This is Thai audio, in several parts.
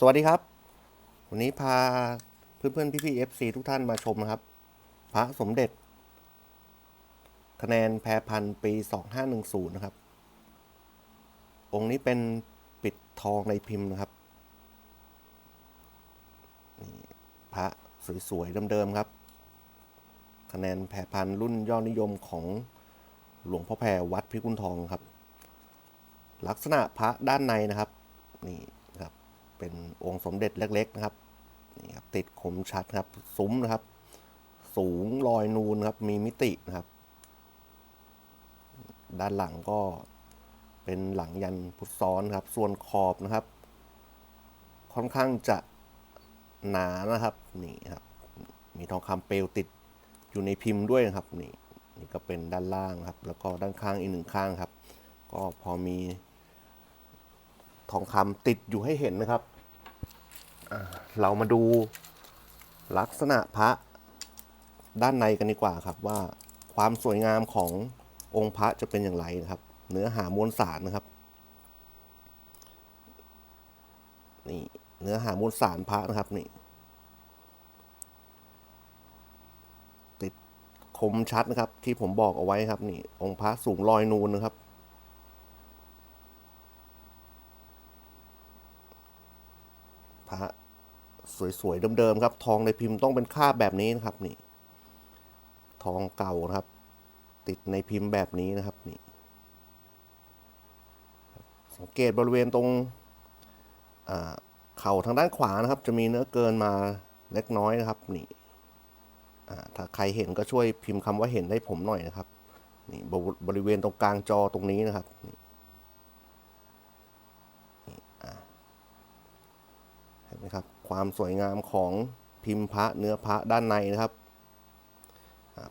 สวัสดีครับ วันนี้พาเพื่อนๆพี่ๆ FC ทุกท่านมาชมนะครับ พระสมเด็จ คะแนนแพรพันปี 2510 นะครับ องค์นี้เป็นปิดทองในพิมพ์นะครับนี่พระสวยๆเดิมๆครับ คะแนนแพรพันรุ่นยอดนิยมของหลวงพ่อแพรวัดพิกุลทองครับ ลักษณะพระด้านในนะครับนี่ เป็นองค์สมเด็จเล็ก ๆ นะครับนี่ครับติดคมชัดครับซุ้มนะครับ สูงลอยนูนครับมีมิตินะครับ ด้านหลังก็เป็นหลังยันพุทธซ้อนครับ ส่วนขอบนะครับ ค่อนข้างจะหนานะครับนี่ครับ มีทองคำเปลวติดอยู่ในพิมพ์ด้วยนะครับนี่นี่ก็เป็นด้านล่างครับ แล้วก็ด้านข้างอีกหนึ่งข้างครับ ก็พอมี ทองคำติดอยู่ให้เห็นนะครับ เรามาดูลักษณะพระด้านในกันดีกว่าครับว่าความสวยงามขององค์พระจะเป็นอย่างไรนะครับ เนื้อหามวลสารนะครับนี่เนื้อหามวลสารพระนะครับนี่ติดคมชัดนะครับ ที่ผมบอกเอาไว้ครับนี่องค์พระสูงลอยนูนนะครับ พระ สวยๆเดิมๆครับ ทองในพิมพ์ต้องเป็นคาบแบบนี้นะครับนี่ ทองเก่านะครับ ติดในพิมพ์แบบนี้นะครับนี่ สังเกตบริเวณตรงอ่าเข่าทางด้านขวานะครับ จะมีเนื้อเกินมาเล็กน้อยนะครับนี่ถ้าใครเห็นก็ช่วยพิมพ์คำว่าเห็นให้ผมหน่อยนะครับนี่บริเวณตรงกลางจอตรงนี้นะครับเห็นไหมครับ ความสวยงามของพิมพ์พระเนื้อพระด้านในนะครับ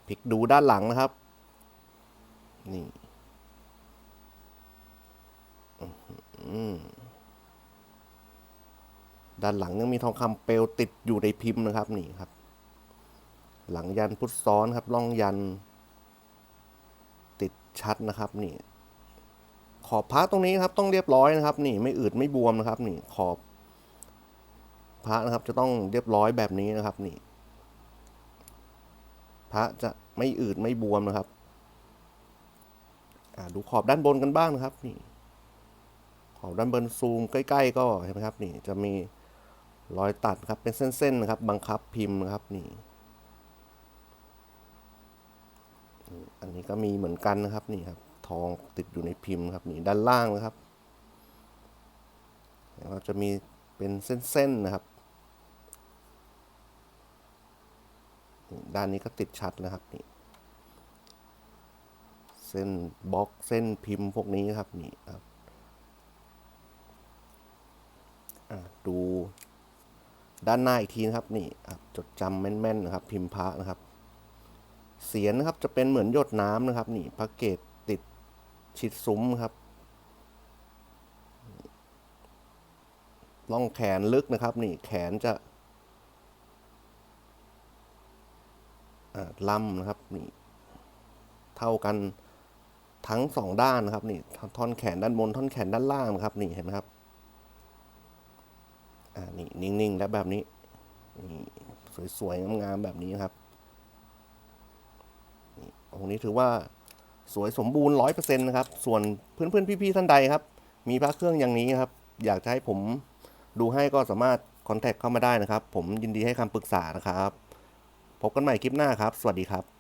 พลิกดูด้านหลังนะครับ นี่ด้านหลังยังมีทองคำเปลวติดอยู่ในพิมพ์นะครับนี่ครับ หลังยันพุทธซ้อนครับล่องยัน ติดชัดนะครับนี่ขอบพระตรงนี้ครับต้องเรียบร้อยนะครับ นี่ไม่อืดไม่บวมนะครับ นี่ขอบ พระนะครับจะต้องเรียบร้อยแบบนี้นะครับนี่ พระจะไม่อืดไม่บวมนะครับดูขอบด้านบนกันบ้างนะครับนี่ขอบด้านบนซูมใกล้ ๆ ก็เห็นไหมครับนี่จะมีรอยตัดครับเป็นเส้นๆนะครับ บังคับพิมพ์นะครับนี่อันนี้ก็มีเหมือนกันนะครับนี่ครับ ทองติดอยู่ในพิมพ์ครับนี่ด้านล่างนะครับแล้วจะมี เป็นเส้นๆนะครับ ด้านนี้ก็ติดชัดนะครับนี่เส้นบล็อกเส้นพิมพ์พวกนี้ครับนี่ครับดูด้านหน้าอีกทีนะครับนี่ครับจดจำแม่นๆนะครับ พิมพ์พระนะครับ เสียนนะครับจะเป็นเหมือนหยดน้ำนะครับ นี่พระเกตติดชิดซุ้มครับ ล่องแขนลึกนะครับ นี่แขนจะลำนะครับนี่เท่ากันทั้งสองด้านนะครับนี่ท่อนแขนด้านบนท่อนแขนด้านล่างนะครับนี่เห็นไหมครับอ่านี่นิ่งๆแล้วแบบนี้นี่สวยๆงามๆแบบนี้ครับนี่องค์นี้ถือว่าสวยสมบูรณ์ร้อยเปอร์เซ็นต์นะครับ ส่วนเพื่อนๆพี่ๆท่านใดครับ มีพระเครื่องอย่างนี้ครับ อยากจะให้ผม ดูให้ก็สามารถคอนแทคเข้ามาได้นะครับ ผมยินดีให้คำปรึกษานะครับ พบกันใหม่คลิปหน้าครับ สวัสดีครับ